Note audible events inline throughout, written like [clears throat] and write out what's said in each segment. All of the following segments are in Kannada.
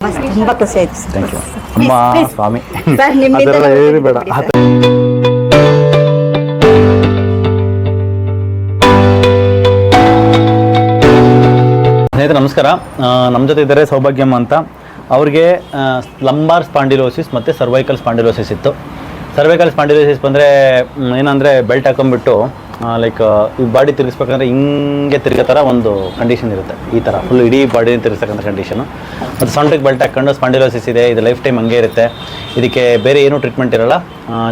ತುಂಬಾ ಖುಷಿ ಆಯ್ತು. ಥ್ಯಾಂಕ್ ಯು ಅಮ್ಮ ಸ್ವಾಮಿ ಸರ್, ನಿಮ್ಮಿಂದ ಅದೆಲ್ಲ ಹೇಳಿ ಬೇಡ. ಆ ಥರ- ಸ್ನೇಹಿತರೆ ನಮಸ್ಕಾರ. ನಮ್ಮ ಜೊತೆ ಇದ್ದಾರೆ ಸೌಭಾಗ್ಯಮ್ಮ ಅಂತ. ಅವ್ರಿಗೆ ಲಂಬಾರ್ ಸ್ಪಾಂಡಿಲೋಸಿಸ್ ಮತ್ತು ಸರ್ವೈಕಲ್ ಸ್ಪಾಂಡಿಲೋಸಿಸ್ ಇತ್ತು. ಸರ್ವೈಕಲ್ ಸ್ಪಾಂಡಿಲೋಸಿಸ್ ಬಂದರೆ ಏನಂದರೆ ಬೆಲ್ಟ್ ಹಾಕೊಂಡ್ಬಿಟ್ಟು ಲೈಕ್ ಈ ಬಾಡಿ ತಿರುಗಿಸ್ಬೇಕಂದ್ರೆ ಹಿಂಗೆ ತಿರುಗೋ ಥರ ಒಂದು ಕಂಡೀಷನ್ ಇರುತ್ತೆ. ಈ ಥರ ಫುಲ್ ಇಡೀ ಬಾಡಿ ತಿರುಗಿಸ್ತಕ್ಕಂಥ ಕಂಡೀಷನು ಮತ್ತು ಸೊಂಟಕ್ಕೆ ಬೆಲ್ಟ್ ಹಾಕ್ಕೊಂಡು ಸ್ಪಾಂಡಿಲೋಸಿಸ್ ಇದೆ, ಇದು ಲೈಫ್ ಟೈಮ್ ಹಂಗೆ ಇರುತ್ತೆ. ಇದಕ್ಕೆ ಬೇರೆ ಏನೂ ಟ್ರೀಟ್ಮೆಂಟ್ ಇರೋಲ್ಲ.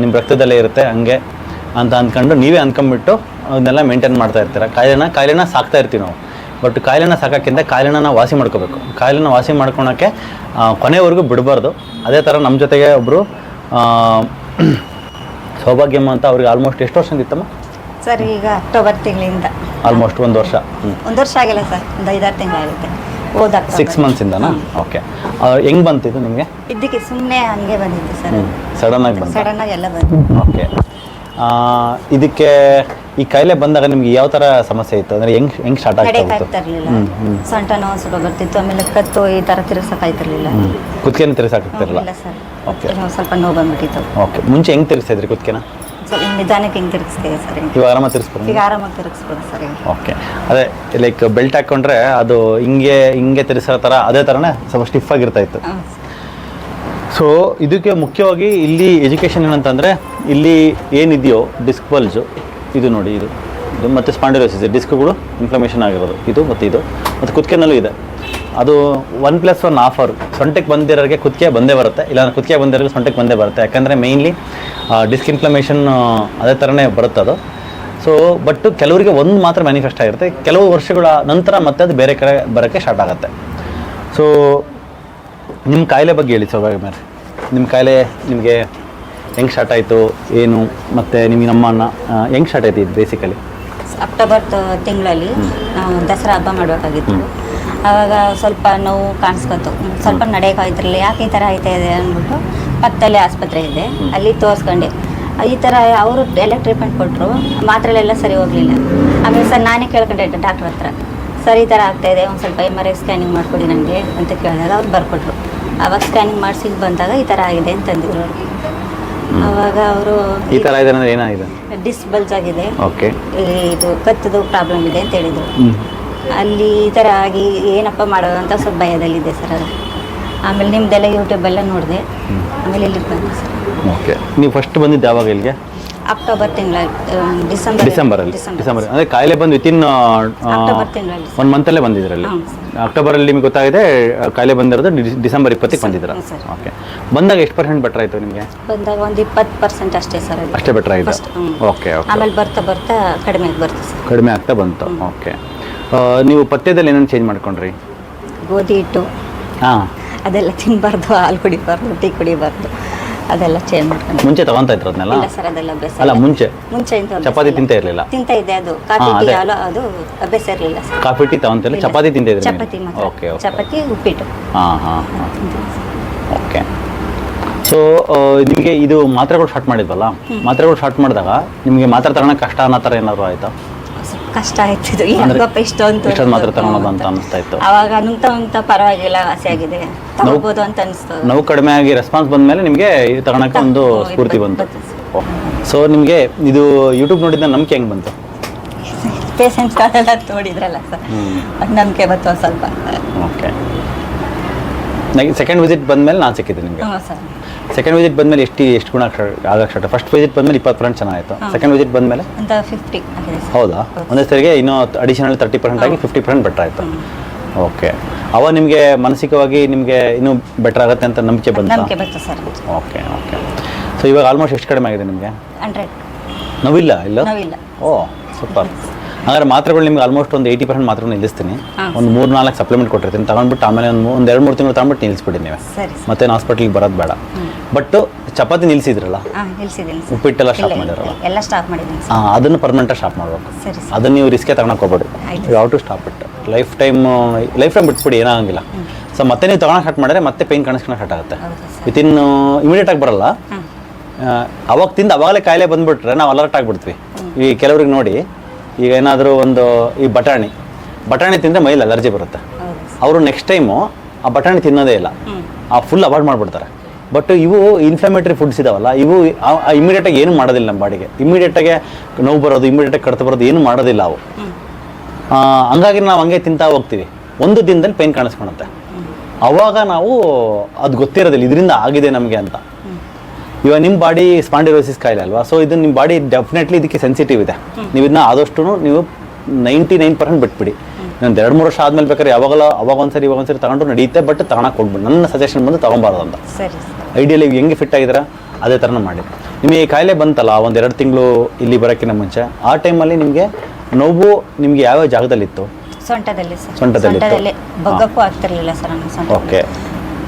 ನಿಮ್ಮ ರಕ್ತದಲ್ಲೇ ಇರುತ್ತೆ, ಹಂಗೆ. ಅಂತ ಅಂದ್ಕೊಂಡು ನೀವೇ ಅಂದ್ಕೊಂಬಿಟ್ಟು ಅದನ್ನೆಲ್ಲ ಮೇಂಟೈನ್ ಮಾಡ್ತಾ ಇರ್ತೀರ. ಕಾಯಿಲೆನ ಕಾಯಿಲೆನ ಸಾಕ್ತಾ ಇರ್ತೀವಿ ನಾವು. ಬಟ್ ಕಾಯಿಲೆನ ಸಾಕೋಕ್ಕಿಂತ ಕಾಯಿಲೆನ ವಾಸಿ ಮಾಡ್ಕೋಬೇಕು. ಕಾಯಿಲೆನ ವಾಸಿ ಮಾಡ್ಕೊಳಕ್ಕೆ ಕೊನೆವರೆಗೂ ಬಿಡಬಾರ್ದು. ಅದೇ ಥರ ನಮ್ಮ ಜೊತೆಗೆ ಒಬ್ಬರು [clears throat] ಸೌಭಾಗ್ಯಮ್ಮ ಅಂತ ಅವ್ರಿಗೆ ಆಲ್ಮೋಸ್ಟ್ ಎಷ್ಟು ವರ್ಷ ಇತ್ತಮ್ಮ ಸರ್ ಈಗ ಅಕ್ಟೋಬರ್ ತಿಂಗಳಿಂದ. ಆಲ್ಮೋಸ್ಟ್ ಒಂದು ವರ್ಷ. ಒಂದು ವರ್ಷ ಆಗಿಲ್ಲ ಸರ್ ಒಂದು ಐದಾರು ತಿಂಗಳಾಗುತ್ತೆ. ಹೋದ ಸಿಕ್ಸ್ ಮಂತ್ಸಿಂದನಾ ಓಕೆ ಹೆಂಗ್ ಬಂತಿದ್ದು ನಿಮಗೆ? ಇದಕ್ಕೆ ಸುಮ್ಮನೆ ಹಂಗೆ ಬಂದಿದ್ದು ಸರ್. ಸಡನ್ ಆಗಿ ಬಂತು? ಸಡನ್ ಆಗಿ ಎಲ್ಲ ಬಂತು ಓಕೆ ಇದಕ್ಕೆ ಈ ಕಾಯಿಲೆ ಬಂದಾಗ ನಿಮ್ಗೆ ಯಾವ ಥರ ಸಮಸ್ಯೆ ಇತ್ತು? ಅಂದರೆ ಹೆಂಗ್ ಹೆಂಗ್ ಸ್ಟಾರ್ಟ್ ಆಗ್ತಾ ಇತ್ತು. ಸೊಂಟ ನೋವು ಸ್ವಲ್ಪ ಬರ್ತಿತ್ತು ಆಮೇಲೆ ಕತ್ತು ಈ ಥರ ತಿರ್ಸಕ್ ಆಯ್ತಿರ್ಲಿಲ್ಲ ಕುತ್ಕೆನ ಸರ್. ಓಕೆ ಸ್ವಲ್ಪ ನೋವು ಬಂದ್ಬಿಟ್ಟಿತ್ತು. ಓಕೆ ಮುಂಚೆ ಹೆಂಗ್ ತಿರ್ಸಿದ್ರಿ ಕುತ್ಕೆನ ಸ್ವಲ್ಪ ಹಿಂಗ್ ನಿಧಾನಕ್ಕೆ ಹಿಂಗೆ ತಿರ್ಗಿಸ್ತೇವೆ ಸರ್? ಈಗ. ಇವಾಗ ಆರಾಮ ತಿರ್ಸ್ಬೋದು ಈಗ ಆರಾಮಾಗಿ ತಿರ್ಗಿಸ್ಬೋದು ಸರ್. ಈಗ ಓಕೆ. ಅದೇ ಲೈಕ್ ಬೆಲ್ಟ್ ಹಾಕೊಂಡ್ರೆ ಅದು ಹಿಂಗೆ ಹಿಂಗೆ ತಿರ್ಸೋ ಥರ ಅದೇ ಥರನೇ ಸ್ವಲ್ಪ ಸ್ಟಿಫ್ ಆಗಿರ್ತಾ ಇತ್ತು. ಸೊ ಇದಕ್ಕೆ ಮುಖ್ಯವಾಗಿ ಇಲ್ಲಿ ಎಜುಕೇಶನ್ ಏನಂತಂದರೆ ಇಲ್ಲಿ ಏನಿದೆಯೋ ಡಿಸ್ಕ್ ಬಲ್ಜು ಇದು ನೋಡಿ ಇದು. ಇದು ಮತ್ತು ಸ್ಪಾಂಡಿಲೋಸಿಸ್ ಡಿಸ್ಕ್ಗಳು ಇನ್ಫ್ಲಮೇಷನ್ ಆಗಿರೋದು. ಇದು ಮತ್ತು ಇದು. ಮತ್ತು ಕುತ್ತಿಗೆನಲ್ಲೂ ಇದೆ. ಅದು ಒನ್ ಪ್ಲಸ್ ಒನ್ ಆಫರ್ ಸೊಂಟಕ್ಕೆ ಬಂದಿರೋರಿಗೆ ಕುತ್ತಿಗೆ ಬಂದೇ ಬರುತ್ತೆ. ಇಲ್ಲ ಕುತ್ತಿಗೆ ಬಂದಿರೋರಿಗೆ ಸೊಂಟಕ್ಕೆ ಬಂದೇ ಬರುತ್ತೆ. ಯಾಕಂದರೆ ಮೇಯ್ನ್ಲಿ ಡಿಸ್ಕಿನ್ಫ್ಲಮೇಷನ್ ಅದೇ ಥರನೇ ಬರುತ್ತೆ ಅದು. ಸೊ ಬಟ್ ಕೆಲವರಿಗೆ ಒಂದು ಮಾತ್ರ ಮ್ಯಾನಿಫೆಸ್ಟ್ ಆಗಿರುತ್ತೆ. ಕೆಲವು ವರ್ಷಗಳ ನಂತರ ಮತ್ತೆ ಅದು ಬೇರೆ ಕಡೆ ಬರೋಕ್ಕೆ ಸ್ಟಾರ್ಟ್ ಆಗುತ್ತೆ. ಸೊ ನಿಮ್ಮ ಕಾಯಿಲೆ ಬಗ್ಗೆ ಹೇಳಿ ಸೌಭಾಗ್ಯ ಮೇಲೆ ನಿಮ್ಮ ಕಾಯಿಲೆ ನಿಮಗೆ ಹೆಂಗೆ ಸ್ಟಾರ್ಟ್ ಆಯಿತು, ಏನು, ಮತ್ತು ನಿಮಗೆ ನಮ್ಮ ಅಣ್ಣ ಹೆಂಗೆ ಸ್ಟಾರ್ಟ್ ಆಯ್ತು ಇದು ಬೇಸಿಕಲಿ ಅಕ್ಟೋಬರ್ ತಿಂಗಳಲ್ಲಿ ನಾವು ದಸರಾ ಹಬ್ಬ ಮಾಡಬೇಕಾಗಿತ್ತು. ಆವಾಗ ಸ್ವಲ್ಪ ನೋವು ಕಾಣಿಸ್ಕೊತು. ಸ್ವಲ್ಪ ನಡೆಯೋಕ್ಕಾಯ್ತಿರಲಿಲ್ಲ ಯಾಕೆ ಈ ಥರ ಆಯ್ತಾ ಇದೆ ಅಂದ್ಬಿಟ್ಟು ಪಕ್ಕದಲ್ಲೇ ಆಸ್ಪತ್ರೆ ಇದೆ. ಅಲ್ಲಿ ತೋರಿಸ್ಕೊಂಡೆ. ಈ ಥರ ಅವರು ಎಲ್ಲ ಟ್ರೀಟ್ಮೆಂಟ್ ಕೊಟ್ಟರು ಮಾತ್ರೆಲೆಲ್ಲ ಸರಿ ಹೋಗಲಿಲ್ಲ. ಆಮೇಲೆ ಸರ್ ನಾನೇ ಕೇಳ್ಕೊಂಡೆ ಡಾಕ್ಟ್ರ್ ಹತ್ರ. ಸರ್ ಈ ಥರ ಆಗ್ತಾಯಿದೆ ಒಂದು ಸ್ವಲ್ಪ ಎಂ ಆರ್ ಐ ಸ್ಕ್ಯಾನಿಂಗ್ ಮಾಡಿಕೊಡಿ ನನಗೆ ಅಂತ ಕೇಳಿದಾಗ ಅವ್ರು ಬರ್ಕೊಟ್ರು. ಆವಾಗ ಸ್ಕ್ಯಾನಿಂಗ್ ಮಾಡಿಸಿ ಬಂದಾಗ ಈ ಥರ ಆಗಿದೆ ಅಂತಂದಿದ್ರು ಅವರು. ಆವಾಗ ಅವರು ಈ ಥರ ಇದೆ ಅಂದರೆ ಏನಾಗಿದೆ? ಡಿಸ್ ಬಲ್ಜ್ ಆಗಿದೆ. ಓಕೆ ಇದು ಕತ್ತದು ಪ್ರಾಬ್ಲಮ್ ಇದೆ ಅಂತ ಹೇಳಿದರು. ಅಲ್ಲಿ ಈ ಥರ ಆಗಿ ಏನಪ್ಪ ಮಾಡೋದು ಅಂತ ಸ್ವಲ್ಪ ಭಯದಲ್ಲಿದೆ ಸರ್ ಅದು ಆಮೇಲೆ ನಿಮ್ದೆಲ್ಲ ಯೂಟ್ಯೂಬೆಲ್ಲ ನೋಡಿದೆ. ಆಮೇಲೆ ಇಲ್ಲಿಗೆ ಬಂದೆ ಸರ್ ಓಕೆ ನೀವು ಫಸ್ಟ್ ಬಂದಿದ್ದು ಯಾವಾಗ ಇಲ್ಲಿಗೆ? ಅಕ್ಟೋಬರ್ ತಿಂಗಳ ಡಿಸೆಂಬರ್ ಡಿಸೆಂಬರಲ್ಲಿ ಡಿಸೆಂಬರ್ ಅಂದರೆ ಕಾಯಿಲೆ ಬಂದು ವಿತಿನ್ ಅಕ್ಟೋಬರ್ ತಿಂಗಳಲ್ಲಿ ಒಂದು ಮಂತಲ್ಲೇ ಬಂದಿದ್ರಲ್ಲಿ. ಅಕ್ಟೋಬರ್ ಅಕ್ಟೋಬರಲ್ಲಿ ನಿಮಗೆ ಗೊತ್ತಾಗಿದೆ ಕಾಯಿಲೆ ಬಂದಿರೋದು ಡಿಸೆಂಬರ್ ಇಪ್ಪತ್ತಕ್ಕೆ ಬಂದಿದ್ರ. ಓಕೆ ಬಂದಾಗ ಎಷ್ಟು ಪರ್ಸೆಂಟ್ ಬೆಟರ್ ಆಯ್ತು ನಿಮಗೆ? ಬಂದಾಗ ಒಂದು ಇಪ್ಪತ್ತು ಪರ್ಸೆಂಟ್ ಅಷ್ಟೇ ಸರ್ ಅಷ್ಟೇ ಬೆಟರ್ ಆಯ್ತು ಓಕೆ ಓಕೆ ಆಮೇಲೆ ಬರ್ತಾ ಬರ್ತಾ ಕಡಿಮೆ ಬರ್ತದೆ ಸರ್ ಕಡಿಮೆ ಆಗ್ತಾ ಬಂತು. ಓಕೆ ನೀವು ಪಥ್ಯದಲ್ಲಿ ಏನೇನು ಚೇಂಜ್ ಮಾಡ್ಕೊಂಡ್ರಿ? ಗೋಧಿ ಹಿಟ್ಟು. ಹಾಂ. ಅದೆಲ್ಲ ತಿನ್ನಬಾರ್ದು ಹಾಲು ಕುಡಿಬಾರ್ದು ಟೀ ಕುಡಿಬಾರ್ದು. ಅದೆಲ್ಲ ಚೇಂಜ್ ಮಾಡ್ಕೊಂಡು. ಮುಂಚೆ ತಗೊಂತ ಇದ್ರು ಅದನ್ನೆಲ್ಲ ಇಲ್ಲ ಸರ್ ಅದೆಲ್ಲ ಅಭ್ಯಾಸ ಅಲ್ಲ ಇಲ್ಲ. ಮುಂಚೆ? ಮುಂಚೆ ಇಂತ ಅಭ್ಯಾಸ ಚಪಾತಿ ಇಲ್ಲ. ತಿಂತಾ ಇರಲಿಲ್ಲ? ತಿಂತ ಇದ್ದೆ ಅದು ಕಾಫಿ ಟೀ ಅದೇ. ಹಾಲು ಅದು ಅಭ್ಯಾಸ ಇರಲಿಲ್ಲ ಸರ್. ಕಾಫಿ ಟೀ ತಗೊಂತಿಲ್ಲ ಇಲ್ಲ. ಚಪಾತಿ ತಿಂತಾ ಇದ್ರಿ ಚಪಾತಿ ಮಾತ್ರ. Okay okay. ಚಪಾತಿ ಉಪ್ಪಿಟ್ಟು. ಹಾ ಹಾಂ ಓಕೆ. ಸೊ ನಿಮಗೆ ಇದು ಮಾತ್ರೆಗಳು ಸ್ಟಾರ್ಟ್ ಮಾಡಿದ್ವಲ್ಲ? ಮಾತ್ರೆಗಳು ಸ್ಟಾರ್ಟ್ ಮಾಡಿದಾಗ ನಿಮಗೆ ಮಾತ್ರೆ ತಗೊಳಕ್ಕೆ ಕಷ್ಟ ಅನ್ನೋ ಥರ ಏನಾದ್ರು ಆಯಿತಾ? ಕಷ್ಟ ಆಯ್ತಿದ್ದು ಅಂದ್ರೆ ಯಾಕಪ್ಪ ಅಂತ ಇಷ್ಟೊಂದು ಮಾತ್ರ ತಗೊಳೋದು ಅಂತ. ಅನಿಸ್ತಾ ಇತ್ತು. ಅವಾಗ ನುಂಗ್ತ ನುಂಗ್ತ ಪರವಾಗಿಲ್ಲ ಆಸೆ ಆಗಿದೆ. ತಗೋಬೋದು ಅಂತ ಅನಿಸ್ತು. ನೋವು ಕಡಿಮೆ ಆಗಿ ರೆಸ್ಪಾನ್ಸ್ ಬಂದಮೇಲೆ ನಿಮಗೆ ಇದು ತಗೊಳಕ್ಕೆ ಒಂದು ಹ್ಮ್, ಸ್ಫೂರ್ತಿ ಬಂತು. ಸೊ ನಿಮಗೆ ಇದು ಯೂಟ್ಯೂಬ್ ನೋಡಿದ ನಂಬಿಕೆ ಹೆಂಗೆ ಬಂತು? ಪೇಷಂಟ್ಗಳೆಲ್ಲ ನೋಡಿದ್ರಲ್ಲ ಸರ್. ಅದು ನಂಬಿಕೆ ಬಂತು ಒಂದ್ ಸ್ವಲ್ಪ. ಓಕೆ ಸೆಕೆಂಡ್ ವಿಸಿಟ್ ಬಂದ್ಮೇಲೆ ನಾನು ಸಿಕ್ಕಿದ್ದೆ ನಿಮಗೆ. ಹ್ಞೂ ಸರ್. ಸೆಕೆಂಡ್ ವಿಸಿಟ್ ಬಂದಮೇಲೆ ಎಷ್ಟು ಎಷ್ಟು ಗುಣ ಆಗಕ್ಕೆ ಸ್ಟಾರ್ಟ್ ಫಸ್ಟ್ ವಿಸಿಟ್ ಬಂದಮೇಲೆ ಇಪ್ಪತ್ತು ಪರ್ಸೆಂಟ್ ಚೆನ್ನಾಗಿತ್ತು. ಸೆಕೆಂಡ್ ವಿಸಿಟ್ ಬಂದಮೇಲೆ ಅಂತ ಫಿಫ್ಟಿ ಹೌದಾ? ಒಂದೇ ಸರಿಗೆ ಇನ್ನೂ ಅಡಿಷನಲ್ ತರ್ಟಿ ಪರ್ಸೆಂಟ್ ಆಗಿ ಫಿಫ್ಟಿ ಪರ್ಸೆಂಟ್ ಬೆಟರ್ ಆಯಿತು. ಓಕೆ ಅವ ನಿಮಗೆ ಮಾನಸಿಕವಾಗಿ ನಿಮಗೆ ಇನ್ನೂ ಬೆಟರ್ ಆಗುತ್ತೆ ಅಂತ ನಂಬಿಕೆ ಬಂತು? ನಂಬಿಕೆ ಬಂತು ಸರ್. ಓಕೆ ಓಕೆ ಸೊ ಇವಾಗ ಆಲ್ಮೋಸ್ಟ್ ಎಷ್ಟು ಕಡಿಮೆ ಆಗಿದೆ ನಿಮಗೆ? ಹಂಡ್ರೆಡ್. ನೋವಿಲ್ಲ ಇಲ್ಲ? ನೋವಿಲ್ಲ. ಓ ಸೂಪರ್ ಹಾಗಾದ್ರೆ ಮಾತ್ರೆಗಳು ನಿಮ್ಗೆ ಆಲ್ಮೋಸ್ಟ್ ಒಂದು ಏಯ್ಟಿ ಪರ್ಸೆಂಟ್ ಮಾತ್ರ ನಿಲ್ಲಿಸ್ತೀನಿ. ಒಂದು ಮೂರು ನಾಲ್ಕು ಸಪ್ಲಿಮೆಂಟ್ ಕೊಟ್ಟಿರ್ತೀನಿ. ತಗೊಂಡ್ಬಿಟ್ಟು ಆಮೇಲೆ ಒಂದು ಒಂದು ಎರಡು ಮೂರು ತಿಂಗಳು ತಗೊಂಡ್ಬಿಟ್ಟು ನಿಲ್ಲಿಸ್ಬಿಡಿ ನೀವು. ಮತ್ತೆ ಹಾಸ್ಪಿಟ್ಲಿಗೆ ಬರೋದು ಬೇಡ. ಬಟ್ ಚಪಾತಿ ನಿಲ್ಸಿದ್ರಲ್ಲ? ಹಾಂ ನಿಲ್ಸಿದ್ದೀನಿ ಸರ್ ಉಪ್ಪಿಟ್ಟೆಲ್ಲ ಸ್ಟಾಪ್ ಮಾಡಿದ್ರಲ್ಲ? ಮಾಡಿರಲ್ಲ ಎಲ್ಲ ಸ್ಟಾಪ್ ಮಾಡಿದ್ದೀನಿ ಸರ್ ಹಾಂ ಅದನ್ನು ಪರ್ಮನೆಂಟಾಗಿ ಸ್ಟಾಪ್ ಮಾಡಬೇಕು. ಸರಿ ಸರ್. ಅದನ್ನು ನೀವು ರಿಸ್ಕೇ ತಗೊಳಕ್ ಹೋಗ್ಬೇಡಿ. ಆಯ್ತು. ಯಾವ to stop it lifetime lifetime ಬಿಟ್ಬಿಡಿ ಏನಾಗಂಗಿಲ್ಲ. ಸೊ ಮತ್ತೆ ನೀವು ತಗೊಳಕ್ ಸ್ಟಾರ್ಟ್ ಮಾಡಿದ್ರೆ ಮತ್ತೆ ಪೇನ್ ಕಾಣಿಸ್ಕೊಂಡು ಸ್ಟಾರ್ಟ್ ಆಗುತ್ತೆ. ಹೌದಾ ಸರ್. ವಿತಿನ್ ಇಮಿಡಿಯೇಟ್ ಆಗಿ ಬರಲ್ಲ. ಹಾಂ. ಆ, ಅವಾಗ ತಿಂದು ಅವಾಗಲೇ ಕಾಯಿಲೆ ಬಂದ್ಬಿಟ್ರೆ ನಾವು ಅಲರ್ಟ್ ಆಗಿಬಿಡ್ತೀವಿ. ಈ ಕೆಲವ್ರಿಗೆ ನೋಡಿ ಈಗ ಏನಾದರೂ ಒಂದು ಈ ಬಟಾಣಿ. ಬಟಾಣಿ ತಿಂದರೆ ಮೈಲಿ ಅಲರ್ಜಿ ಬರುತ್ತೆ. ಹೌದು. ಅವರು ನೆಕ್ಸ್ಟ್ ಟೈಮು ಆ ಬಟಾಣಿ ತಿನ್ನೋದೇ ಇಲ್ಲ. ಆ ಫುಲ್ ಅವಾಯ್ಡ್ ಮಾಡಿಬಿಡ್ತಾರೆ. ಬಟ್ ಇವು ಇನ್ಫ್ಲಮೇಟರಿ ಫುಡ್ಸ್ ಇದಾವಲ್ಲ ಇವು ಇಮಿಡಿಯೇಟಾಗಿ ಏನು ಮಾಡೋದಿಲ್ಲ ನಮ್ಮ ಬಾಡಿಗೆ. ಇಮಿಡಿಯೇಟಾಗೆ ನೋವು ಬರೋದು ಇಮಿಡಿಯೇಟಾಗಿ ಕಡ್ತ ಬರೋದು ಏನು ಮಾಡೋದಿಲ್ಲ ಅವು. ಹಂಗಾಗಿ ನಾವು ಹಂಗೆ ತಿಂತಾ ಹೋಗ್ತೀವಿ. ಒಂದು ದಿನದಲ್ಲಿ ಪೇನ್ ಕಾಣಿಸ್ಕೊಳುತ್ತೆ ಅವಾಗ ನಾವು ಅದು ಗೊತ್ತಿರೋದಿಲ್ಲ ಇದರಿಂದ ಆಗಿದೆ ನಮಗೆ ಅಂತ. ಇವಾಗ ನಿಮ್ಮ ಬಾಡಿ ಸ್ಪಾಂಡಿರೋಸಿಸ್ ಕಾಯಿಲೆ ಅಲ್ವಾ? ಸೊ ಇದು ನಿಮ್ಮ ಬಾಡಿ ಡೆಫಿನೆಟ್ಲಿ ಇದಕ್ಕೆ ಸೆನ್ಸಿಟಿವ್ ಇದೆ. ನೀವು ಇದನ್ನ ಆದಷ್ಟು ನೀವು ನೈಂಟಿ ನೈನ್ ಪರ್ಸೆಂಟ್ ಬಿಟ್ಬಿಡಿ. ಇನ್ನೊಂದು ಎರಡು ಮೂರು ವರ್ಷ ಆದ್ಮೇಲೆ ಬೇಕಾದ್ರೆ ಯಾವಾಗಲ ಅವಾಗ ಒಂದ್ಸರಿ ಇವಾಗ ಒಂದ್ಸರಿ ತಗೊಂಡು ನಡೆಯುತ್ತೆ ಬಟ್ ತಗೊಳಕ್ ಹೋಗ್ಬಿಡಿ. ನನ್ನ ಸಜೆಷನ್ ಬಂದು ತಗೊಬಾರ್ದು ಅಂತ. ಐಡಿಯಲ್ಲಿ ಹೆಂಗೆ ಫಿಟ್ ಆಗಿದ್ದೀರಾ ಅದೇ ಥರನ ಮಾಡಿ. ನಿಮಗೆ ಈ ಕಾಯಿಲೆ ಬಂತಲ್ಲ ಒಂದು ಎರಡು ತಿಂಗಳು ಇಲ್ಲಿ ಬರೋಕ್ಕಿಂತ ಮುಂಚೆ ಆ ಟೈಮಲ್ಲಿ ನಿಮಗೆ ನೋವು ನಿಮಗೆ ಯಾವ ಜಾಗದಲ್ಲಿತ್ತು? ಸೊಂಟದಲ್ಲಿ ಸೊಂಟದಲ್ಲಿ. ಬಗ್ಗಕ್ಕೂ ಆಗ್ತಿರ್ಲಿಲ್ಲ ಸರ್ ನನ್ನ ಓಕೆ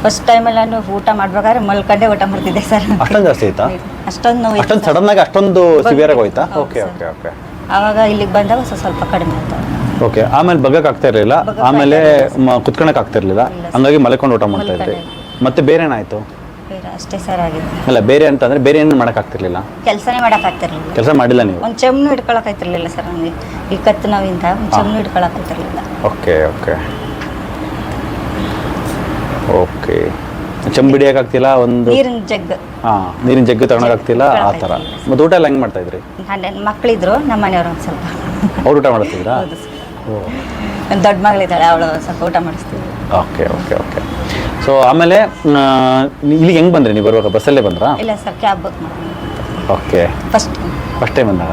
ಫಸ್ಟ್ ಟೈಮಲ್ಲಿ ನಾನು ಊಟ ಮಾಡ್ಬೇಕಾದ್ರೆ ಮಲ್ಕಂಡೆ ಊಟ ಮಾಡ್ತಿದ್ದೆ ಸರ್. ಅಷ್ಟೊಂದು ಜಾಸ್ತಿ ಆಯ್ತಾ? ಅಷ್ಟೊಂದು ನೋವು ಅಷ್ಟೊಂದು ಸಡನ್ ಆಗಿ ಅಷ್ಟೊಂದು ಸಿವಿಯರ್ ಆಗಿ ಹೋಯ್ತಾ? ಓಕೆ ಓಕೆ ಓಕೆ ಆವಾಗ ಇಲ್ಲಿಗೆ ಬಂದಾಗ ಸ್ವಲ್ಪ ಸ್ವಲ್ಪ ಕಡಿಮೆ ಆಯ್ತು ಓಕೆ ಆಮೇಲೆ ಬಗ್ಗಕ್ಕೆ ಆಗ್ತಾ ಇರಲಿಲ್ಲ. ಆಮೇಲೆ ಕುತ್ಕೊಳಕ್ಕೆ ಆಗ್ತಾ ಇರಲಿಲ್ಲ. ಹಂಗಾಗಿ ಮಲ್ಕೊಂಡು ಊಟ ಮಾಡ್ತಾ ಇದ್ರಿ ಮತ್ತೆ ಬೇರೆ ಏನಾಯ್ತು ಬೇರೆ ಅಷ್ಟೇ ಸರ್ ಆಗಿದೆ ಅಲ್ಲ ಬೇರೆ ಅಂತಂದ್ರೆ ಬೇರೆ ಏನು ಮಾಡಕ್ ಆಗ್ತಿರ್ಲಿಲ್ಲ? ಕೆಲಸನೇ ಮಾಡಕ್ ಆಗ್ತಿರ್ಲಿಲ್ಲ. ಕೆಲಸ ಮಾಡಿಲ್ಲ ನೀವು? ಒಂದು ಚೆಮ್ನು ಹಿಡ್ಕೊಳಕ್ ಆಯ್ತಿರ್ಲಿಲ್ಲ ಸರ್ ನನಗೆ ಈ ಕತ್ತು ನೋವಿಂದ ಒಂದು ಚೆಮ್ನು ಹಿಡ್ಕೊಳಕ್ ಆಯ್ತಿರ್ಲಿಲ್ಲ ಓಕೆ ಓಕೆ ಓಕೆ ಚಂಬಿಡಿಯಕ್ಕೆ ಆಗ್ತಿಲ್ಲ ಒಂದು ನೀರಿನ ಜಗ್ ಹಾ ನೀರಿನ ಜಗ್ಗು ತಗೊಳಕ್ ಆಗ್ತಿಲ್ಲ ಆ ಥರ. ಮತ್ತೆ ಊಟ ಎಲ್ಲ ಹೆಂಗ್ ಮಾಡ್ತಾ ಇದ್ರಿ? ನನ್ನ ಮಕ್ಕಳಿದ್ರು ನಮ್ಮ ಮನೆಯವ್ರು ಒಂದು ಸ್ವಲ್ಪ. ಅವ್ರು ಊಟ ಮಾಡ್ತಿದ್ರಾ? ಹೌದು ಸರ್. ಓ. ಒಂದು ದೊಡ್ಡ ಮಗಳಿದ್ದಾಳೆ ಅವಳು ಸ್ವಲ್ಪ ಊಟ ಮಾಡಿಸ್ತೀವಿ ಓಕೆ ಓಕೆ ಓಕೆ. ಸೊ ಆಮೇಲೆ ಆ, ಇಲ್ಲಿಗೆ ಹೆಂಗ್ ಬಂದ್ರಿ ನೀವು ಬರುವಾಗ? ಬಸ್ಸಲ್ಲೇ ಬಂದ್ರಾ? ಇಲ್ಲ ಸರ್ ಕ್ಯಾಬ್ ಬುಕ್ ಮಾಡಿ ಓಕೆ. ಫಸ್ಟ್ ಫಸ್ಟ್ ಟೈಮ್ ಬಂದಾಗ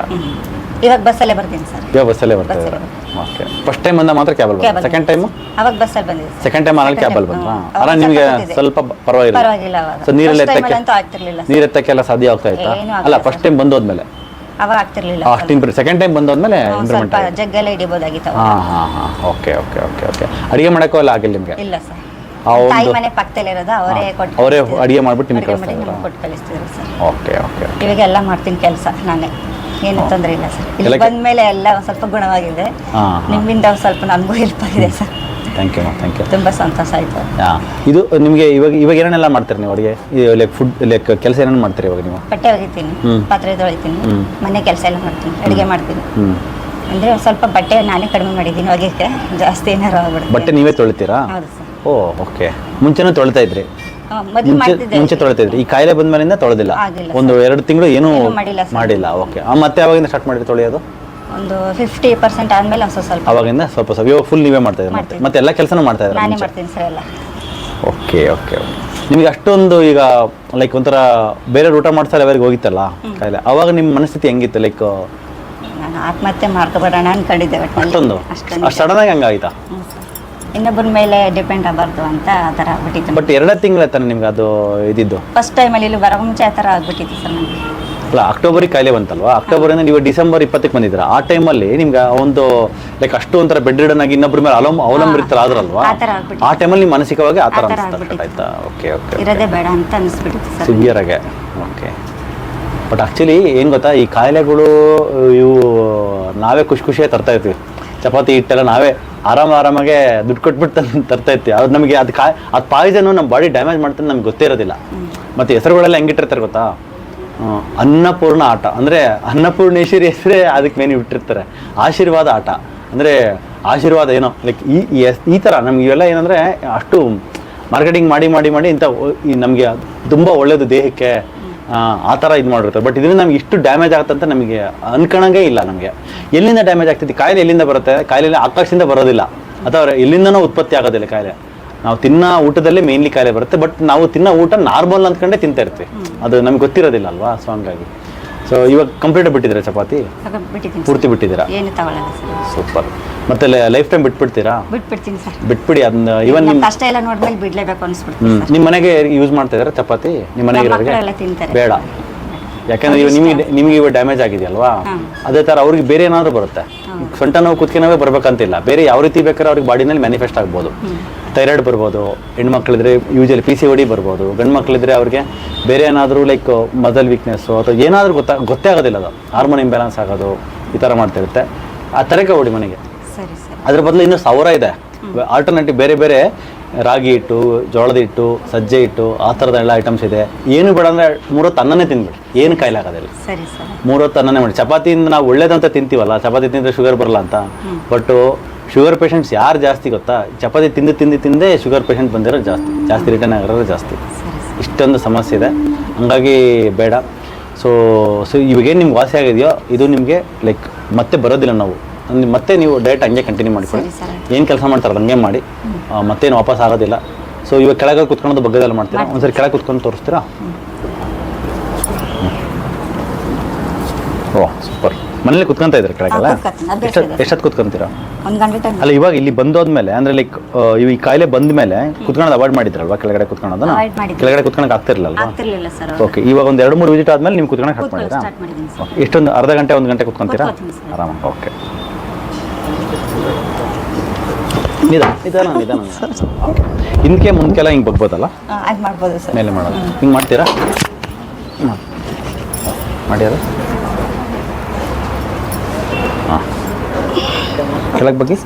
ಇವಾಗ ಬಸ್ಸಲ್ಲೇ ಬರ್ತೀನಿ ಸರ್. ಇವಾಗ ಬಸ್ಸಲ್ಲೇ ಬರ್ತೀನಿ. ಇದ್ದಾರೆ ಓಕೆ ಫಸ್ಟ್ ಟೈಮ್ ಬಂದಾಗ ಮಾತ್ರ ಕ್ಯಾಬಲ್ ಬಂದ ಸೆಕೆಂಡ್ ಟೈಮ್ ಅವಾಗ ಬಸ್ಸಲ್ಲಿ ಬಂದಿದೆ ಸರ್. ಸೆಕೆಂಡ್ ಟೈಮ್ ಅಲ್ಲಿ ಕ್ಯಾಬಲ್ ಬಂದ ಅರ ಅಲ್ಲ ನಿಮಗೆ ಸ್ವಲ್ಪ ಪರವಾಗಿಲ್ಲ. ಪರವಾಗಿಲ್ಲ ಅವಾಗ. ಸೊ ನೀರಲ್ಲಿ ಎತ್ತಕ್ಕೆ? ಅಲ್ಲಂತೂ ಆಗ್ತಿರ್ಲಿಲ್ಲ ಸರ್. ನೀರು ಎತ್ತಕ್ಕೆಲ್ಲ ಸಾಧ್ಯ ಆಗ್ತಾ ಇತ್ತು? ಅಲ್ಲ ಫಸ್ಟ್ ಟೈಮ್ ಬಂದೋದ್ಮೇಲೆ? ಅವಾಗ ಆಗ್ತಿರ್ಲಿಲ್ಲ ಅಷ್ಟು ಸೆಕೆಂಡ್ ಟೈಮ್ ಬಂದ ಹೋದ್ಮೇಲೆ ಇಂಪ್ರೂವ್ಮೆಂಟ್ ಜಗ್ಗೆಲ್ಲ ಹಿಡಿಬೋದಾಗಿತ್ತು ಹಾ ಹಾ ಹಾಂ ಹಾಂ. ಓಕೆ ಓಕೆ ಓಕೆ ಓಕೆ ಅಡಿಗೆ ಮಾಡೋಕ್ಕೂ ಎಲ್ಲ ಆಗಿಲ್ಲ ನಿಮಗೆ? ಇಲ್ಲ ಸರ್. ತಾಯಿ ಮನೆ ಪಕ್ಕದಲ್ಲಿ ಇರೋದು ಅವರೇ ಕೊಟ್ಟು ಅವರೇ. ಅಡಿಗೆ ಮಾಡ್ಬಿಟ್ಟು ನಿಮ್ಗೆ ಅಡಿಗೆ ಸರ್. ಓಕೆ ಓಕೆ ಇವಾಗ ಎಲ್ಲ ಮಾಡ್ತೀನಿ ಕೆಲಸ ನಾನೇ. ಏನು ತೊಂದರೆ ಇಲ್ಲ ಸರ್. ಇಲ್ಲಿ ಬಂದ ಮೇಲೆ ಎಲ್ಲ ಒಂದ್ ಸ್ವಲ್ಪ ಗುಣವಾಗಿದೆ. ನಿಮ್ಮಿಂದ ಒಂದ್ ಸ್ವಲ್ಪ ನನಗೂ ಹೆಲ್ಪ್ ಆಗಿದೆ sir. Thank you thank you ತುಂಬಾ ಸಂತೋಷ ಆಯ್ತು. ಹಾಂ ಇದು ನಿಮಗೆ ಇವಾಗ ಇವಾಗ ಏನೇನೆಲ್ಲ ಮಾಡ್ತೀರಿ ನೀವು ಅಡುಗೆ? ಲೈಕ್ ಫುಡ್ ಲೈಕ್ ಕೆಲಸ ಏನೇನು ಮಾಡ್ತೀರಿ ಇವಾಗ ನೀವು? ಬಟ್ಟೆ ಒಗಿತೀನಿ. ಪಾತ್ರೆ ತೊಳಿತೀನಿ ಮನೆ ಕೆಲಸ ಎಲ್ಲ ಮಾಡ್ತೀನಿ ಅಡುಗೆ ಮಾಡ್ತೀನಿ. ಅಂದ್ರೆ ಸ್ವಲ್ಪ ಬಟ್ಟೆ ನಾನೇ ಕಡಿಮೆ ಮಾಡಿದ್ದೀನಿ ಒಗೆಯಕ್ಕೆ. ಜಾಸ್ತಿ ಏನಾರು ಆಗ್ಬಿಡುತ್ತೆ. ಬಟ್ಟೆ ನೀವೇ ತೊಳಿತೀರಾ? ಹೌದು ಸರ್. ಓ ಓಕೆ ಮುಂಚೆನೂ ತೊಳಿತಾ ಇದ್ರಿ? ಮುಂಚೆ ತೊಳಿತಿದ್ರಿ ಈ ಕಾಯಿಲೆ ಬಂದ ಮೇಲಿಂದ ತೊಳೆದಿಲ್ಲ. ಆಗಿಲ್ಲ ಒಂದು ಎರಡು ತಿಂಗಳು ಏನೂ ಮಾಡಿಲ್ಲ ಸರ್. ಮಾಡಿಲ್ಲ. ಓಕೆ ಮತ್ತೆ ಅವಾಗಿಂದ ಸ್ಟಾರ್ಟ್ ಮಾಡಿದ್ರೆ ತೊಳೆಯೋದು? ಒಂದು ಫಿಫ್ಟಿ ಪರ್ಸೆಂಟ್ ಆದ್ಮೇಲೆ ಒಂದು ಸ್ವಲ್ಪ ಸ್ವಲ್ಪ. ಅವಾಗಿಂದ ಸ್ವಲ್ಪ ಸ್ವಲ್ಪ. ಇವಾಗ ಫುಲ್ ನೀವೇ ಮಾಡ್ತಾ ಇದ್ದೀರಾ ಮತ್ತೆ? ಮಾಡ್ತೀನಿ. ಮತ್ತೆ ಎಲ್ಲ ಕೆಲಸನೂ ಮಾಡ್ತಾ ಇದ್ದೀರಾ ನಾನೇ ಮುಂಚೆ? ಮಾಡ್ತೀನಿ ಸರ್ ಎಲ್ಲ. ಓಕೆ ಓಕೆ ನಿಮಗೆ ಅಷ್ಟೊಂದು ಈಗ ಲೈಕ್ ಒಂಥರ ಬೇರೆ ಊಟ ಮಾಡ್ತಾರೆ ಅವರಿಗೆ ಹೋಗಿತ್ತಲ್ಲ ಕಾಯಿಲೆ. ಅವಾಗ ನಿಮ್ಮ ಮನಸ್ಥಿತಿ ಹೆಂಗಿತ್ತು? ಲೈಕ್ ನಾನು ಆತ್ಮಹತ್ಯೆ ಮಾಡ್ಕೊಬೇಡೋಣ ಅನ್ಕೊಂಡಿದ್ದೆ ಒಟ್ನಲ್ಲಿ. ಅಷ್ಟೊಂದು? ಅಷ್ಟೊಂದು ಸಡನ್ ಆಗಿ ಹಂಗಾಯ್ತಾ? ಹ್ಮ್ ಸರ್. ಇನ್ನೊಬ್ಬರ ಮೇಲೆ ಡಿಪೆಂಡ್ ಆಗಬಾರ್ದು ಅಂತ ಆ ಥರ ಆಗ್ಬಿಟ್ಟಿತ್ತು. ಬಟ್ ಎರಡೇ ತಿಂಗಳ ತಾನೆ ನಿಮ್ಗೆ ಅದು ಇದಿದ್ದು? ಫಸ್ಟ್ ಟೈಮಲ್ಲಿ ಇಲ್ಲಿ ಬರೋ ಮುಂಚೆ ಆ ಥರ ಆಗ್ಬಿಟ್ಟಿತ್ತು ಸರ್ ನನಗೆ ಅಲ್ಲ ಅಕ್ಟೋಬರಿಗೆ ಕಾಯಿಲೆ ಬಂತಲ್ವಾ? ಅಕ್ಟೋಬರಿಂದ ನೀವು ಡಿಸೆಂಬರ್ ಇಪ್ಪತ್ತಕ್ಕೆ ಬಂದಿದ್ರ ಆ ಟೈಮಲ್ಲಿ ನಿಮ್ಗೆ ಒಂದು ಲೈಕ್ ಅಷ್ಟು ಒಂಥರ ಬೆಡ್ ರಿಡನ್ ಆಗಿ ಇನ್ನೊಬ್ಬರ ಮೇಲೆ ಅಲಂ ಅವಲಂಬಿತರ ಆದ್ರಲ್ವಾ? ಆ ಥರ ಆಗ್ಬಿಟ್ಟಿತ್ತು. ಆ ಟೈಮಲ್ಲಿ ನಿಮ್ಮ ಮಾನಸಿಕವಾಗಿ ಆ ಥರ ಆ ಥರ ಅನಿಸ್ತಾ ಆಗ್ಬಿಟ್ಟಿತ್ತು. ಆಯ್ತಾ? ಓಕೆ ಓಕೆ ಇರೋದೇ ಬೇಡ ಅಂತ ಅನಿಸ್ಬಿಟ್ಟಿತ್ತು ಸರ್ ಸಿವಿಯರ್ ಆಗಿ. ಓಕೆ ಬಟ್ ಆ್ಯಕ್ಚುಲಿ ಏನು ಗೊತ್ತಾ? ಈ ಕಾಯಿಲೆಗಳು ಇವು ನಾವೇ ಖುಷಿ ಖುಷಿಯಾಗಿ ತರ್ತಾ ಇರ್ತೀವಿ. ಚಪಾತಿ ಹಿಟ್ಟೆಲ್ಲ ನಾವೇ ಆರಾಮ ಆರಾಮಾಗೆ ದುಡ್ಡು ಕೊಟ್ಬಿಟ್ಟು [laughs] ತರ್ತಾ ಇರ್ತೀವಿ. ಅದು ನಮಗೆ ಅದು ಕಾಯ್ ಅದು ಪಾಯ್ಸನ್ನು ನಮ್ಮ ಬಾಡಿ ಡ್ಯಾಮೇಜ್ ಮಾಡ್ತಾನೆ ನಮ್ಗೆ ಗೊತ್ತೇ ಇರೋದಿಲ್ಲ. ಮತ್ತು ಹೆಸರುಗಳೆಲ್ಲ ಹೆಂಗಿಟ್ಟಿರ್ತಾರೆ ಗೊತ್ತಾ? ಅನ್ನಪೂರ್ಣ ಆಟ. ಅಂದರೆ ಅನ್ನಪೂರ್ಣೇಶ್ವರಿ ಹೆಸರೇ ಅದಕ್ಕೆ ಮೇನು ಬಿಟ್ಟಿರ್ತಾರೆ ಆಶೀರ್ವಾದ ಆಟ. ಅಂದರೆ ಆಶೀರ್ವಾದ ಏನೋ ಲೈಕ್ ಈ ಈ ಥರ ನಮ್ಗೆ ಇವೆಲ್ಲ ಏನಂದರೆ ಅಷ್ಟು ಮಾರ್ಕೆಟಿಂಗ್ ಮಾಡಿ ಮಾಡಿ ಮಾಡಿ ಇಂಥ ನಮಗೆ ತುಂಬ ಒಳ್ಳೆಯದು ದೇಹಕ್ಕೆ ಆ, ಆ ಥರ ಇದು ಮಾಡಿರ್ತಾರೆ ಬಟ್ ಇದರಿಂದ ನಮ್ಗೆ ಇಷ್ಟು ಡ್ಯಾಮೇಜ್ ಆಗುತ್ತಂತ ನಮಗೆ ಅನ್ಕೊಳಂಗೇ ಇಲ್ಲ ನಮಗೆ. ಎಲ್ಲಿಂದ ಡ್ಯಾಮೇಜ್ ಆಗ್ತೈತಿ ಕಾಯಿಲೆ ಎಲ್ಲಿಂದ ಬರುತ್ತೆ? ಕಾಯಿಲೆ ಆಕಾಶದಿಂದ ಬರೋದಿಲ್ಲ. ಅಥವಾ ಎಲ್ಲಿಂದನೂ ಉತ್ಪತ್ತಿ ಆಗೋದಿಲ್ಲ ಕಾಯಿಲೆ. ನಾವು ತಿನ್ನೋ ಊಟದಲ್ಲೇ ಮೇನ್ಲಿ ಕಾಯಿಲೆ ಬರುತ್ತೆ. ಬಟ್ ನಾವು ತಿನ್ನೋ ಊಟ ನಾರ್ಮಲ್ ಅಂದ್ಕೊಂಡೇ ತಿಂತಾ ಇರ್ತೀವಿ. ಅದು ನಮ್ಗೆ ಗೊತ್ತಿರೋದಿಲ್ಲ ಅಲ್ವಾ? ಸೊ ಹಂಗಾಗಿ. ಸೊ ಇವಾಗ ಕಂಪ್ಲೀಟ್ ಬಿಟ್ಟಿದ್ದೀರಾ ಚಪಾತಿ? ಬಿಟ್ಟಿದ್ದೀನಿ ಪೂರ್ತಿ ಬಿಟ್ಟಿದ್ದೀರಾ? ಏನು ತಗೊಳ್ಳಲ್ಲ ಸರ್. ಸೂಪರ್ ಮತ್ತೆ ಲೈಫ್ ಟೈಮ್ ಬಿಟ್ಬಿಡ್ತೀರಾ? ಬಿಟ್ಬಿಡ್ತೀನಿ ಸರ್. ಬಿಟ್ಬಿಡಿ ಅದನ್ನ ಇವನ್ ನನ್ನ ನಿಮ್ಮ ಕಷ್ಟ ಎಲ್ಲ ನೋಡ್ಮೇಲೆ ಬಿಡ್ಲೇಬೇಕು ಅನಿಸ್ಬಿಡ್ತೀನಿ ಹ್ಮ್ ನಿಮ್ಮ ಮನೆಗೆ ಯೂಸ್ ಮಾಡ್ತಾ ಇದಾರೆ ಚಪಾತಿ? ನಿಮ್ಮ ಮನೆಗೆ ಇರೋರಿಗೆ? ಮಕ್ಕಳೆಲ್ಲ ತಿಂತಾರೆ. ಬೇಡ. ಯಾಕಂದ್ರೆ ಇವಾಗ ನಿಮಗೆ ನಿಮಗೆ ಇವಾಗ ಡ್ಯಾಮೇಜ್ ಆಗಿದೆಯಲ್ವಾ. ಅದೇ ಥರ ಅವ್ರಿಗೆ ಬೇರೆ ಏನಾದರೂ ಬರುತ್ತೆ. ಸೊಂಟ ನೋವು ಕುತ್ತಿಗೆ ನೋವೇ ಬರ್ಬೇಕಂತಿಲ್ಲ. ಬೇರೆ ಯಾವ ರೀತಿ ಬೇಕಾದ್ರೆ ಅವ್ರಿಗೆ ಬಾಡಿನಲ್ಲಿ ಮ್ಯಾನಿಫೆಸ್ಟ್ ಆಗ್ಬೋದು. ಥೈರಾಯ್ಡ್ ಬರ್ಬೋದು ಹೆಣ್ಮಕ್ಳಿದ್ರೆ ಯೂಶಲಿ ಪಿ ಸಿ ಒಡಿ ಬರ್ಬೋದು ಗಂಡು ಮಕ್ಕಳಿದ್ರೆ ಅವ್ರಿಗೆ ಬೇರೆ ಏನಾದರೂ ಲೈಕ್ ಮದಲ್ ವೀಕ್ನೆಸ್ಸು ಅಥವಾ ಏನಾದರೂ ಗೊತ್ತಾ ಗೊತ್ತೇ ಆಗೋದಿಲ್ಲ ಅದು. ಹಾರ್ಮೋನ್ ಇಂಬ್ಯಾಲೆನ್ಸ್ ಆಗೋದು ಈ ಥರ ಮಾಡ್ತಿರುತ್ತೆ ಆ ಥರಕ್ಕೆ ಓಡಿ ಮನೆಗೆ. ಅದ್ರ ಬದಲು ಇನ್ನೂ ಸಾವಿರ ಇದೆ. ಆಲ್ಟರ್ನೇಟಿವ್ ಬೇರೆ ಬೇರೆ ರಾಗಿ ಹಿಟ್ಟು ಜೋಳದ ಹಿಟ್ಟು ಸಜ್ಜೆ ಹಿಟ್ಟು ಆ ಥರದ ಎಲ್ಲ ಐಟಮ್ಸ್ ಇದೆ. ಏನು ಬೇಡ ಅಂದರೆ ಮೂರೊತ್ತು ಅನ್ನನೇ ತಿನ್ಬಿಡಿ. ಏನು ಕಾಯಿಲೆ ಆಗೋದಿಲ್ಲ ಸರಿ ಸರ್. ಮೂರೊತ್ತು ಅನ್ನನೇ ಮಾಡಿ. ಚಪಾತಿಯಿಂದ ನಾವು ಒಳ್ಳೇದಂತ ತಿಂತೀವಲ್ಲ ಚಪಾತಿ ತಿಂದರೆ ಶುಗರ್ ಬರಲ್ಲ ಅಂತ. ಬಟ್ಟು ಶುಗರ್ ಪೇಷಂಟ್ಸ್ ಯಾರು ಜಾಸ್ತಿ ಗೊತ್ತಾ? ಚಪಾತಿ ತಿಂದು ತಿಂದು ತಿಂದೇ ಶುಗರ್ ಪೇಷಂಟ್ ಬಂದಿರೋ ಜಾಸ್ತಿ. ಜಾಸ್ತಿ ರಿಟರ್ನ್ ಆಗಿರೋ ಜಾಸ್ತಿ. ಇಷ್ಟೊಂದು ಸಮಸ್ಯೆ ಇದೆ. ಹಂಗಾಗಿ ಬೇಡ. ಸೊ ಸೊ ಇವಾಗೇನು ನಿಮ್ಗೆ ವಾಸಿ ಆಗಿದೆಯೋ ಇದು ನಿಮಗೆ ಲೈಕ್ ಮತ್ತೆ ಬರೋದಿಲ್ಲ ನಾವು. ಅಂದ್ರೆ ಮತ್ತೆ ನೀವು ಡೈಟ್ ಹಂಗೆ ಕಂಟಿನ್ಯೂ ಮಾಡಿಕೊಳ್ಳಿ. ಏನು ಕೆಲಸ ಮಾಡ್ತಾರಲ್ಲ ಹಂಗೆ ಮಾಡಿ. ಮತ್ತೇನು ವಾಪಸ್ ಆಗೋದಿಲ್ಲ. ಸೊ ಇವಾಗ ಕೆಳಗೆ ಕುತ್ಕೊಂಡು ಬಗ್ಗದಲ್ಲಿ ಮಾಡ್ತೀರಾ? ಒಂದ್ಸರಿ ಕೆಳಗೆ ಕುತ್ಕೊಂಡು ತೋರಿಸ್ತೀರಾ? ಓ ಸೂಪರ್ ಮನೇಲಿ ಕುತ್ಕೊಂತ ಇದ್ರೆ ಕೆಳಗೆಲ್ಲ? ಎಷ್ಟೊತ್ತು. ಕುತ್ಕೊಂತೀರಾ? ಒಂದು ಗಂಟೆ ಟೈಮ್ ಅಲ್ಲ ಇವಾಗ ಇಲ್ಲಿ ಬಂದೋದ್ಮೇಲೆ ಅಂದ್ರೆ ಲೈಕ್ ಇವ್ ಈ ಕಾಯಿಲೆ ಬಂದ ಮೇಲೆ ಕುತ್ಕೊಳ್ಳೋದು ಅವಾಯ್ಡ್ ಮಾಡಿದ್ರಲ್ವಾ ಕೆಳಗಡೆ ಕುತ್ಕೊಳ್ಳೋದನ್ನ. ಕೆಳಗಡೆ ಕುತ್ಕೊಳಕ್ ಆಗ್ತಿರ್ಲಿಲ್ಲ ಓಕೆ ಇವಾಗ ಒಂದು ಎರಡು ಮೂರು ವಿಸಿಟ್ ಆದ್ಮೇಲೆ ನೀವು ಕುತ್ಕೊಳಕ್ ಸ್ಟಾರ್ಟ್ ಮಾಡಿದ್ರಾ. ಎಷ್ಟೊಂದು ಅರ್ಧ ಗಂಟೆ ಒಂದು ಗಂಟೆ ಕುತ್ಕೊಂತೀರಾ? ಆರಾಮ ಓಕೆ ನಿಧಾನ ನಿಧಾನ ನಿಧಾನ. ಹಿಂದಕ್ಕೆ ಮುಂದಕ್ಕೆಲ್ಲ ಹಿಂಗೆ ಬಗ್ಬೋದಲ್ಲ? ಅದು ಮಾಡ್ಬೋದು ಸರ್. ಮೇಲೆ ಮಾಡೋದು. ಹಿಂಗೆ ಮಾಡ್ತೀರಾ. ಮಾಡ್ಯಾರ ಹಾಂ. ಕೆಳಗೆ ಬಗ್ಗೆ.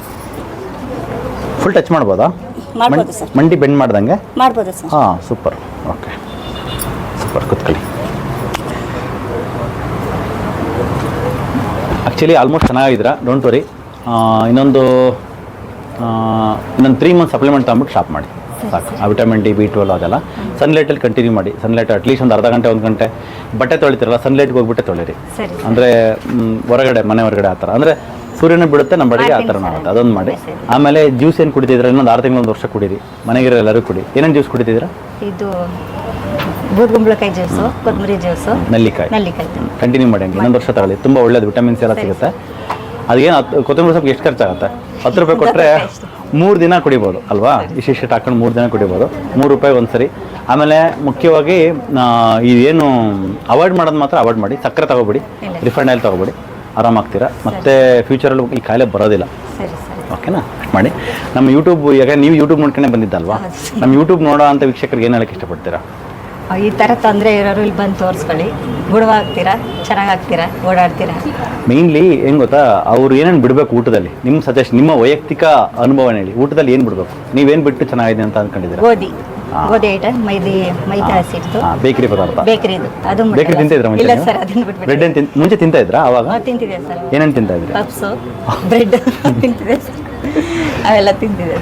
ಫುಲ್ ಟಚ್ ಮಾಡ್ಬೋದಾ? ಮಾಡ್ಬೋದು ಸರ್. ಮಂಡಿ ಬೆಂಡ್ ಮಾಡ್ದಂಗೆ? ಮಾಡ್ಬೋದು ಸರ್. ಹಾಂ ಸೂಪರ್ ಓಕೆ ಸೂಪರ್ ಕೂತ್ಕೊಳ್ಳಿ. ಆ್ಯಕ್ಚುಲಿ ಆಲ್ಮೋಸ್ಟ್ ಚೆನ್ನಾಗಿದ್ದೀರಾ? ಡೋಂಟ್ ವರಿ ಇನ್ನೊಂದು ಇನ್ನೊಂದು ತ್ರೀ ಮಂತ್ ಸಪ್ಲಿಮೆಂಟ್ ತಗೊಂಬಿಟ್ಟು ಶಾಪ್ ಮಾಡಿ. ಸಾಕು. ಆ ವಿಟಮಿನ್ ಡಿ ಬಿ ಟ್ವೆಲ್ ಅದೆಲ್ಲ. ಸನ್ಲೈಟಲ್ಲಿ ಕಂಟಿನ್ಯೂ ಮಾಡಿ. ಸನ್ಲೈಟ್ ಅಟ್ಲೀಸ್ಟ್ ಒಂದು ಅರ್ಧ ಗಂಟೆ ಒಂದು ಗಂಟೆ. ಬಟ್ಟೆ ತೊಳಿತೀರಲ್ಲ ಸನ್ಲೈಟ್ಗೆ ಹೋಗ್ಬಿಟ್ಟೆ ತೊಳಿರಿ. ಸರಿ ಅಂದರೆ ಹೊರಗಡೆ ಮನೆ ಹೊರಗಡೆ ಆ ಥರ. ಅಂದರೆ ಸೂರ್ಯನ ಬಿಡುತ್ತೆ ನಮ್ಮ ಬಡಿಗೆ ಆ ಥರ ಮಾಡುತ್ತೆ ಅದೊಂದು ಮಾಡಿ. ಆಮೇಲೆ ಜ್ಯೂಸ್ ಏನು ಕುಡಿತಿದ್ರೆ ಇನ್ನೊಂದು ಆರು ತಿಂಗಳು ಒಂದು ವರ್ಷ ಕುಡೀರಿ. ಮನೆಗಿರೋ ಎಲ್ಲರೂ ಕುಡಿ. ಏನೇನು ಜ್ಯೂಸ್ ಕುಡಿತಿದ್ದೀರಾ ಇದು ಬೂದ್ಗುಂಬಳಕಾಯಿ ಜ್ಯೂಸು ಕೊತ್ತಂಬರಿ ಜ್ಯೂಸು ನೆಲ್ಲಿಕಾಯಿ. ನಲ್ಲಿಕಾಯಿ ಕಂಟಿನ್ಯೂ ಮಾಡಿ ಹಂಗೆ. ಇನ್ನೊಂದು ವರ್ಷ ತಗೊಳ್ಳಿ. ತುಂಬ ಒಳ್ಳೇದು ವಿಟಮಿನ್ಸ್ ಎಲ್ಲ ಸಿಗುತ್ತೆ. ಅದೇನು ಕೊತ್ತಂಬರಿ ಸೊಪ್ಪು ಎಷ್ಟು ಖರ್ಚಾಗುತ್ತೆ? ಹತ್ತು ರೂಪಾಯಿ ಕೊಟ್ಟರೆ ಮೂರು ದಿನ ಕುಡಿಬೋದು ಅಲ್ವಾ? ಇಷ್ಟಿಷ್ಟು ಹಾಕೊಂಡು ಮೂರು ದಿನ ಕುಡಿಬೋದು. ಮೂರು ರೂಪಾಯಿ ಒಂದು ಸರಿ ಆಮೇಲೆ ಮುಖ್ಯವಾಗಿ ಇದೇನು ಅವಾಯ್ಡ್ ಮಾಡೋದು ಮಾತ್ರ ಅವಾಯ್ಡ್ ಮಾಡಿ. ಸಕ್ಕರೆ ತಗೋಬಿಡಿ. Refined oil ತಗೋಬಿಡಿ. ಆರಾಮಾಗ್ತೀರಾ ಮತ್ತೆ ಫ್ಯೂಚರಲ್ಲಿ ಈ ಕಾಯಿಲೆ ಬರೋದಿಲ್ಲ. ಓಕೆನಾ ಮಾಡಿ. ನಮ್ಮ ಯೂಟ್ಯೂಬ್ ಈಗ ನೀವು ಯೂಟ್ಯೂಬ್ ನೋಡ್ಕೊಂಡೇ ಬಂದಿದ್ದಲ್ವಾ? ನಮ್ಮ ಯೂಟ್ಯೂಬ್ ನೋಡೋ ಅಂಥ ವೀಕ್ಷಕರಿಗೆ ಏನು ಹೇಳಕ್ಕೆ ಇಷ್ಟಪಡ್ತೀರಾ? ಈ ಥರ ತೊಂದರೆ ಇರೋರು ಇಲ್ಲಿ ಬಂದು ತೋರಿಸ್ಕೊಳ್ಳಿ. ಗುಣವಾಗ್ತೀರಾ ಚೆನ್ನಾಗಾಗ್ತೀರಾ ಓಡಾಡ್ತೀರಾ? ಮೇನ್ಲಿ ಏನು ಗೊತ್ತಾ ಅವ್ರು ಏನೇನು ಬಿಡಬೇಕು ಊಟದಲ್ಲಿ? ನಿಮ್ಮ ಸಜೆಸ್ಟ್ ನಿಮ್ಮ ವೈಯಕ್ತಿಕ ಅನುಭವನ ಹೇಳಿ. ಊಟದಲ್ಲಿ ಏನು ಬಿಡಬೇಕು? ನೀವೇನು ಬಿಟ್ಟು ಚೆನ್ನಾಗಿದೆ ಅಂತ ಅಂದ್ಕೊಂಡಿದ್ದೀರಾ ಗೋಧಿ. ಗೋಧಿ ಐಟಮ್ ಮೈದಿ ಮೈದಾ ಹಸಿಟ್ಟು ಬೇಕರಿ ಪದಾರ್ಥ. ಬೇಕರಿದು ಅದು ಬೇಕರಿ ತಿಂತಾ ಇದ್ರ ಇಲ್ಲ ಸರ್ ಅದನ್ನ ಬ್ರೆಡ್ ಬಿಟ್ಬಿಟ್ಟು ತಿನ್ ಮುಂಚೆ ತಿಂತಾ ಇದ್ರಾ ಅವಾಗ? ತಿಂತಿದೆ ಸರ್ ಏನೇನು ತಿಂತಾ ಇದ್ರಿ? ಪಪ್ಸು ಬ್ರೆಡ್ ತಿಂತಿದೆ ಸರ್ ಅವೆಲ್ಲ ತಿಂದಿದೆ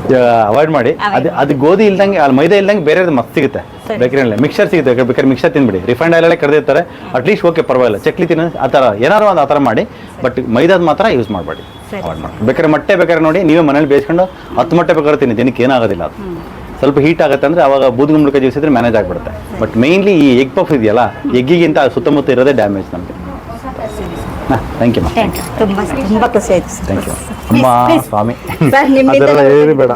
ಅವಾಯ್ಡ್ ಮಾಡಿ. ಅದು ಅದು ಗೋಧಿ ಇಲ್ದಂಗೆ ಅಲ್ಲಿ ಮೈದಾ ಇಲ್ದಂಗೆ ಬೇರೆ ಮಸ್ತ್ ಸಿಗುತ್ತೆ. ಬೇಕರಿನಲ್ಲಿ ಮಿಕ್ಸರ್ ಸಿಗುತ್ತೆ. ಬೇಕಾದ್ರೆ ಮಿಕ್ಸರ್ ತಿನ್ಬಿಡಿ. ರಿಫೈಂಡ್ ಆಯಿಲಲ್ಲೇ ಕರೆದಿರ್ತಾರೆ. ಅಟ್ಲೀಸ್ಟ್ ಓಕೆ ಪರವಾಗಿಲ್ಲ. ಚಕ್ಲಿ ತಿನ್ನೋ ಆ ಥರ ಏನಾರು ಒಂದು ಆ ಥರ ಮಾಡಿ. ಬಟ್ ಮೈದಾದ ಮಾತ್ರ ಯೂಸ್ ಮಾಡಬೇಡಿ. ಅವಾಯ್ಡ್ ಮಾಡಿ ಬೇಕಾದ್ರೆ ಮೊಟ್ಟೆ ಬೇಕಾದ್ರೆ ನೋಡಿ ನೀವೇ ಮನೇಲಿ ಬೇಯಿಸ್ಕೊಂಡು ಹತ್ತು ಮೊಟ್ಟೆ ಬೇಕಾದ್ರೆ ತಿನ್ನಿ. ದಿನಕ್ಕೆ ಏನಾಗೋದಿಲ್ಲ ಅದು. ಸ್ವಲ್ಪ ಹೀಟ್ ಆಗುತ್ತೆ ಅಂದರೆ ಅವಾಗ ಬೂದುಗುಂಬಳಕಾಯಿ ಜ್ಯೂಸ್ ಇದ್ರೆ ಮ್ಯಾನೇಜ್ ಆಗಿಬಿಡುತ್ತೆ. ಬಟ್ ಮೇನ್ಲಿ ಈ ಎಗ್ ಪಫ್ ಇದೆಯಲ್ಲ ಎಗ್ಗಿಗಿಂತ ಸುತ್ತಮುತ್ತ ಇರೋದೇ ಡ್ಯಾಮೇಜ್ ನಮಗೆ. ಥ್ಯಾಂಕ್ ಯು ಥ್ಯಾಂಕ್ ಯು ತುಂಬ ತುಂಬ ಖುಷಿ ಆಯ್ತು. Sir please. ಸ್ವಾಮಿ. ಅದೆಲ್ಲ ಏರಿ ಬೇಡ.